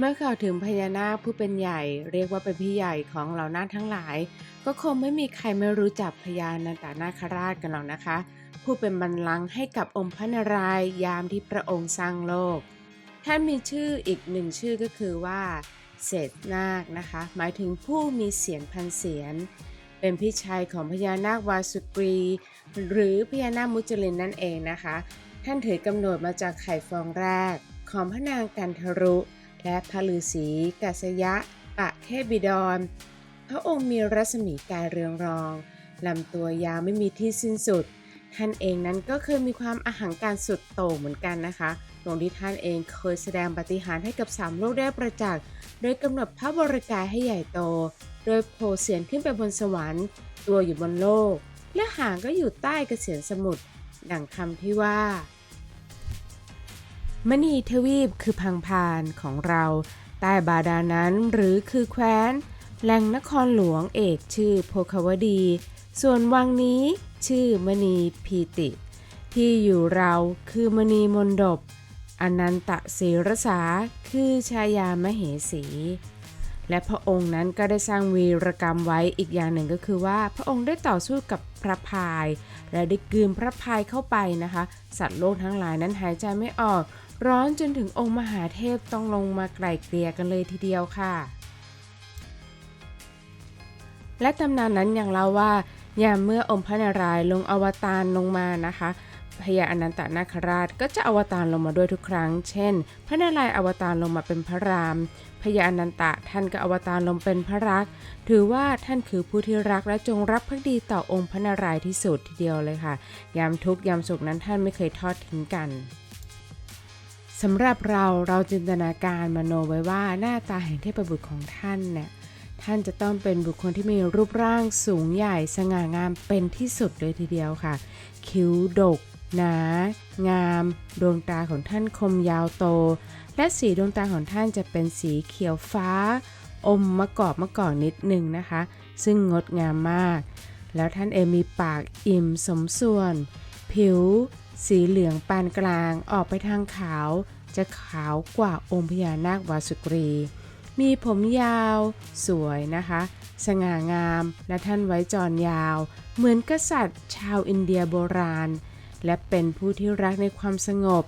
เมื่อกล่าวถึงพญานาคผู้เป็นใหญ่ เรียกว่าเป็นพี่ใหญ่ของเหล่านาคทั้งหลาย ก็คงไม่มีใครไม่รู้จักพญานันตนาคราชกันหรอกนะคะ ผู้เป็นบรรลังให้กับองค์พระนารายยามที่พระองค์สร้างโลกท่านมีชื่ออีกหนึ่งชื่อก็คือว่าเศษนาคนะคะ หมายถึงผู้มีเสียนพันเสียนเป็นพี่ชายของพญานาควาสุกรี หรือพญานาคมุจลินนั่นเองนะคะ ท่านถือกำเนิดมาจากไข่ฟองแรกของพระนางกันทรุ และพระฤาษีกัสยะ ปะเทพบิดร พระองค์มีรัศมีกายเรืองรองลำตัวยาวไม่มีที่สิ้นสุด ท่านเองนั้นก็เคยมีความอาหังการสุดโต่งเหมือนกันนะคะตรงที่ท่านเองเคยแสดงปฏิหารให้กับสามโลกได้ประจักษ์ โดยกำหนดพระบริกายให้ใหญ่โต โดยโผล่เสียนขึ้นไปบนสวรรค์ ตัวอยู่บนโลก และหางก็อยู่ใต้กระเสียนสมุทรดังคำที่ว่า มณีทวีปคือพังพานของเราใต้บาดาลนั้นหรือคือแคว้น แหล่งนครหลวงเอกชื่อโพคาวดี ส่วนวังนี้ชื่อมณีพีติ ที่อยู่เราคือมณีมนดบอนันตศีรษาคือชายามเหสี และพระองค์นั้นก็ได้สร้างวีรกรรมไว้อีกอย่างหนึ่งก็คือว่า พระองค์ได้ต่อสู้กับพระพาย และได้กลืนพระพายเข้าไปนะคะ สัตว์โลกทั้งหลายนั้นหายใจไม่ออก ร้อนจนถึงองค์มหาเทพต้องลงมาไกล่เกลี่ยกันเลยทีเดียวค่ะ และตำนานนั้นยังเล่าว่า ยามเมื่อองค์พระนารายณ์ลงอวตารลงมานะคะ พญาอนันตนาคราชก็จะอวตารลงมาด้วยทุกครั้ง เช่น พระนารายณ์อวตารลงมาเป็นพระราม พญาอนันตะท่านก็อวตารลงเป็นพระรัก ถือว่าท่านคือผู้ที่รักและจงรักภักดีต่อองค์พระนารายณ์ที่สุดทีเดียวเลยค่ะ ยามทุกยามสุขนั้นท่านไม่เคยทอดทิ้งกันสำหรับเราเราจินตนาการมโนไว้ว่าหน้าตาแห่งเทพบุตรของท่านเนี่ยท่านจะต้องเป็นบุคคลที่มีรูปร่างสูงใหญ่สง่างามเป็นที่สุดเลยทีเดียวค่ะ คิ้วดก หนา งาม ดวงตาของท่านคมยาวโต และสีดวงตาของท่านจะเป็นสีเขียวฟ้า อมมะกอกมะกอกนิดหนึ่งนะคะ ซึ่งงดงามมาก แล้วท่านเองมีปากอิ่มสมส่วน ผิว สีเหลืองปานกลางออกไปทางขาว จะขาวกว่าองค์พญานาควาสุกรี มีผมยาว สวยนะคะ สง่างามและท่านไว้จรยาว เหมือนกษัตริย์ชาวอินเดียโบราณ และเป็นผู้ที่รักในความสงบ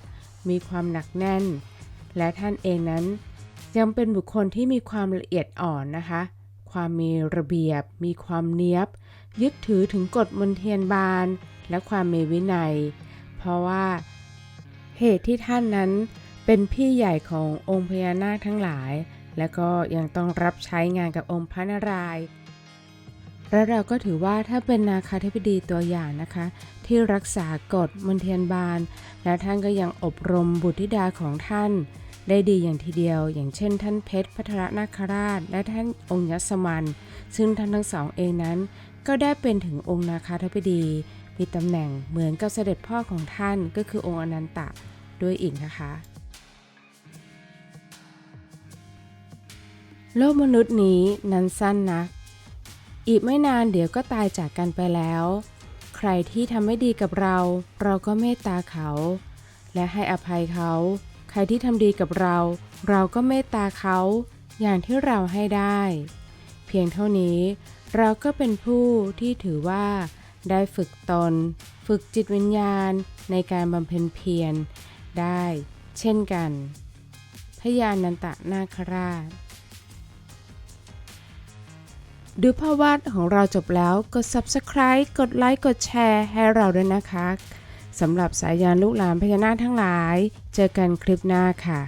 มีความหนักแน่น และท่านเองนั้น ยังเป็นบุคคลที่มีความละเอียดอ่อนนะคะ ความมีระเบียบ มีความเนียบ ยึดถือถึงกฎมนเทียนบาน และความมีวินัย เพราะว่า เหตุที่ท่านนั้นเป็นพี่ใหญ่ขององค์พญานาคทั้งหลาย และก็ยังต้องรับใช้งานกับองค์พระนารายณ์ และเราก็ถือว่าถ้าเป็นนาคาธิบดีตัวอย่างนะคะ ที่รักษากฎมนเทียนบานและท่านก็ยังอบรมบุตรธิดาของท่าน ได้ดีอย่างทีเดียว อย่างเช่น ท่านเพชรพัทรนาคราช และท่านองค์ยศมัน ซึ่งท่านทั้งสองเองนั้น ก็ได้เป็นถึงองค์นาคาธิบดีมีตำแหน่งเหมือนกับเสด็จพ่อของท่านก็คือองค์อนันตะด้วยอีกนะคะโลกมนุษย์นี้นั้นสั้นนะ อีกไม่นานเดี๋ยวก็ตายจากกันไปแล้ว ใครที่ทำไม่ดีกับเรา เราก็เมตตาเขา และให้อภัยเขา ใครที่ทำดีกับเรา เราก็เมตตาเขา อย่างที่เราให้ได้ เพียงเท่านี้ เราก็เป็นผู้ที่ถือว่า ได้ฝึกตน ฝึกจิตวิญญาณ ในการบำเพ็ญเพียรได้ เช่นกัน พยานันตะนาคราช ดูภาวาดของเราจบแล้วกด subscribe กดไลค์กดแชร์ให้เราด้วยนะคะสำหรับสายยานลูกหลานพญานาคทั้งหลาย เจอกันคลิปหน้าค่ะ